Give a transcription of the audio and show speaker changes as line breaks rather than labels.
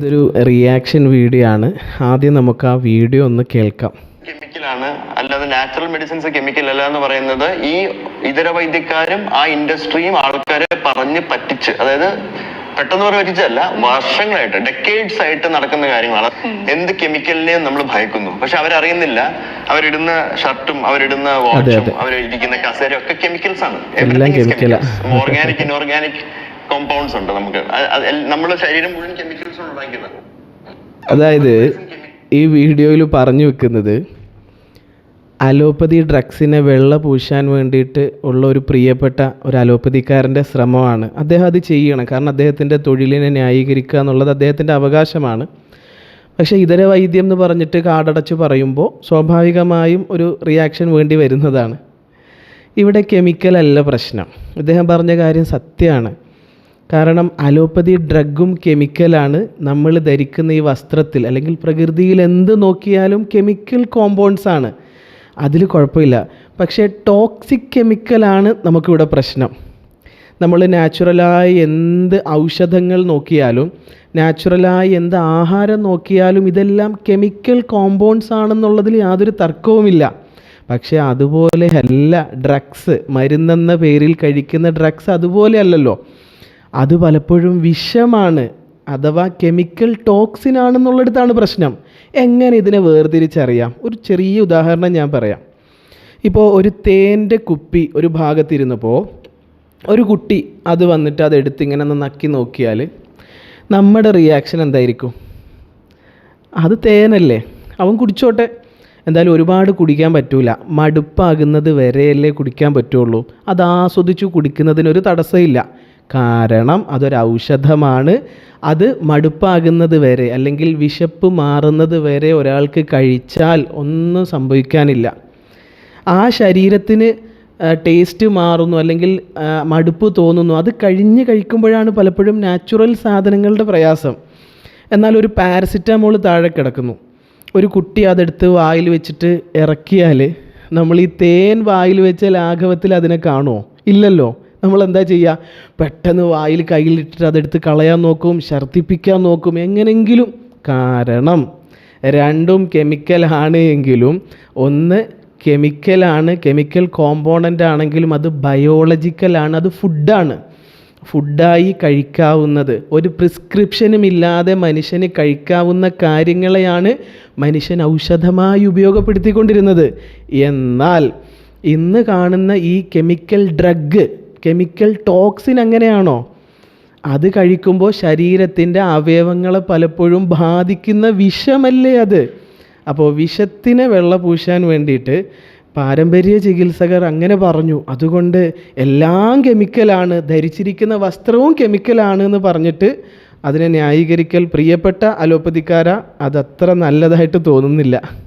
ഇതൊരു reaction video ആണ്. ആദ്യം നമുക്ക് ആ വീഡിയോ ഒന്ന് കേൾക്കാം.
കെമിക്കലാണ് അല്ലാതെ നാച്ചുറൽ മെഡിസിൻസ് കെമിക്കൽ അല്ല എന്ന് പറയുന്നത് ഈ ഇതര വൈദ്യക്കാരും ആ ഇൻഡസ്ട്രിയും ആൾക്കാരെ പറഞ്ഞ് പറ്റിച്ച് അതായത് പെട്ടെന്ന് പറഞ്ഞ് പറ്റിച്ചല്ല വർഷങ്ങളായിട്ട് ഡെക്കേഡ്സ് ആയിട്ട് നടക്കുന്ന കാര്യങ്ങളാണ്. എന്ത് കെമിക്കലിനെയും നമ്മൾ ഭയക്കുന്നു. പക്ഷെ അവരറിയുന്നില്ല. അവരിടുന്ന ഷർട്ടും അവരിടുന്ന വാച്ചും. അവരിരിക്കുന്ന കസേരയും ഒക്കെ കെമിക്കൽസ് ആണ്. ഓർഗാനിക് ഇൻഓർഗാനിക് കോമ്പൗണ്ട്സ് ഉണ്ട് നമുക്ക്. നമ്മുടെ ശരീരം മുഴുവൻ കെമിക്കൽസ് ഉണ്ടാക്കുന്നത്
അതായത് ഈ വീഡിയോയിൽ പറഞ്ഞു വെക്കുന്നത് അലോപ്പതി ഡ്രഗ്സിനെ വെള്ള പൂശാൻ വേണ്ടിയിട്ട് ഉള്ള ഒരു പ്രിയപ്പെട്ട ഒരു അലോപ്പതിക്കാരന്റെ ശ്രമമാണ്. അദ്ദേഹം അത് ചെയ്യണം. കാരണം അദ്ദേഹത്തിന്റെ തൊഴിലിനെ ന്യായീകരിക്കുക എന്നുള്ളത് അദ്ദേഹത്തിന്റെ അവകാശമാണ്. പക്ഷേ ഇതര വൈദ്യം എന്ന് പറഞ്ഞിട്ട് കാടടച്ച് പറയുമ്പോൾ സ്വാഭാവികമായും ഒരു റിയാക്ഷൻ വേണ്ടി വരുന്നതാണ്. ഇവിടെ കെമിക്കലല്ല പ്രശ്നം. അദ്ദേഹം പറഞ്ഞ കാര്യം സത്യമാണ്. കാരണം അലോപ്പതി ഡ്രഗും കെമിക്കലാണ് നമ്മൾ ധരിക്കുന്ന ഈ വസ്ത്രത്തിൽ അല്ലെങ്കിൽ പ്രകൃതിയിൽ എന്ത് നോക്കിയാലും കെമിക്കൽ കോമ്പൗണ്ട്സ് ആണ്. അതിൽ കുഴപ്പമില്ല. പക്ഷേ ടോക്സിക് കെമിക്കലാണ് നമുക്കിവിടെ പ്രശ്നം. നമ്മൾ നാച്ചുറലായി എന്ത് ഔഷധങ്ങൾ നോക്കിയാലും നാച്ചുറലായി എന്ത് ആഹാരം നോക്കിയാലും ഇതെല്ലാം കെമിക്കൽ കോമ്പൗണ്ട്സ് ആണെന്നുള്ളതിൽ യാതൊരു തർക്കവുമില്ല. പക്ഷേ അതുപോലെ അല്ല ഡ്രഗ്സ് മരുന്നെന്ന പേരിൽ കഴിക്കുന്ന ഡ്രഗ്സ് അതുപോലെ അല്ലല്ലോ. അത് പലപ്പോഴും വിഷമാണ് അഥവാ കെമിക്കൽ ടോക്സിൻ ആണെന്നുള്ളിടത്താണ് പ്രശ്നം. എങ്ങനെ ഇതിനെ വേർതിരിച്ചറിയാം? ഒരു ചെറിയ ഉദാഹരണം ഞാൻ പറയാം. ഇപ്പോൾ ഒരു തേന്റെ കുപ്പി ഒരു ഭാഗത്തിരുന്നപ്പോൾ ഒരു കുട്ടി അത് വന്നിട്ട് അത് എടുത്ത് ഇങ്ങനെ ഒന്ന് നക്കി നോക്കിയാൽ നമ്മുടെ റിയാക്ഷൻ എന്തായിരിക്കും? അത് തേനല്ലേ? അവൻ കുടിച്ചോട്ടെ. എന്തായാലും ഒരുപാട് കുടിക്കാൻ പറ്റൂല. മടുപ്പാകുന്നത് വരെയല്ലേ കുടിക്കാൻ പറ്റുള്ളൂ. അത് ആസ്വദിച്ചു കുടിക്കുന്നതിനൊരു തടസ്സമില്ല. കാരണം അതൊരു ഔഷധമാണ്. അത് മടുപ്പാകുന്നത് വരെ അല്ലെങ്കിൽ വിശപ്പ് മാറുന്നത് വരെ ഒരാൾക്ക് കഴിച്ചാൽ ഒന്നും സംഭവിക്കാനില്ല. ആ ശരീരത്തിന് ടേസ്റ്റ് മാറുന്നു അല്ലെങ്കിൽ മടുപ്പ് തോന്നുന്നു. അത് കഴിഞ്ഞ് കഴിക്കുമ്പോഴാണ് പലപ്പോഴും നാച്ചുറൽ സാധനങ്ങളുടെ പ്രയാസം. എന്നാൽ ഒരു പാരസിറ്റാമോൾ താഴെ കിടക്കുന്നു. ഒരു കുട്ടി അതെടുത്ത് വായിൽ വെച്ചിട്ട് ഇറക്കിയാൽ നമ്മൾ ഈ തേൻ വായിൽ വെച്ച ലാഘവത്തിൽ അതിനെ കാണുമോ ഇല്ലല്ലോ. നമ്മൾ എന്താ ചെയ്യുക പെട്ടെന്ന് വായിൽ കയ്യിലിട്ടിട്ട് അതെടുത്ത് കളയാൻ നോക്കും ഛർദ്ദിപ്പിക്കാൻ നോക്കും എങ്ങനെങ്കിലും. കാരണം രണ്ടും കെമിക്കലാണ് എങ്കിലും ഒന്ന് കെമിക്കലാണ് കെമിക്കൽ കോമ്പോണന്റ് ആണെങ്കിലും അത് ബയോളജിക്കലാണ് അത് ഫുഡാണ് ഫുഡായി കഴിക്കാവുന്നത്. ഒരു പ്രിസ്ക്രിപ്ഷനും ഇല്ലാതെ മനുഷ്യന് കഴിക്കാവുന്ന കാര്യങ്ങളെയാണ് മനുഷ്യൻ ഔഷധമായി ഉപയോഗപ്പെടുത്തിക്കൊണ്ടിരുന്നത്. എന്നാൽ ഇന്ന് കാണുന്ന ഈ കെമിക്കൽ ഡ്രഗ് കെമിക്കൽ ടോക്സിൻ അങ്ങനെയാണോ അത് കഴിക്കുമ്പോൾ ശരീരത്തിന്റെ അവയവങ്ങളെ പലപ്പോഴും ബാധിക്കുന്ന വിഷമല്ലേ അത്? അപ്പോൾ വിഷത്തിനെ വെള്ള പൂശാൻ വേണ്ടിയിട്ട് പാരമ്പര്യ ചികിത്സകർ അങ്ങനെ പറഞ്ഞു. അതുകൊണ്ട് എല്ലാം കെമിക്കലാണ് ധരിച്ചിരിക്കുന്ന വസ്ത്രവും കെമിക്കലാണ് എന്ന് പറഞ്ഞിട്ട് അതിനെ ന്യായീകരിക്കൽ പ്രിയപ്പെട്ട അലോപ്പതിക്കാര. അതത്ര നല്ലതായിട്ട് തോന്നുന്നില്ല.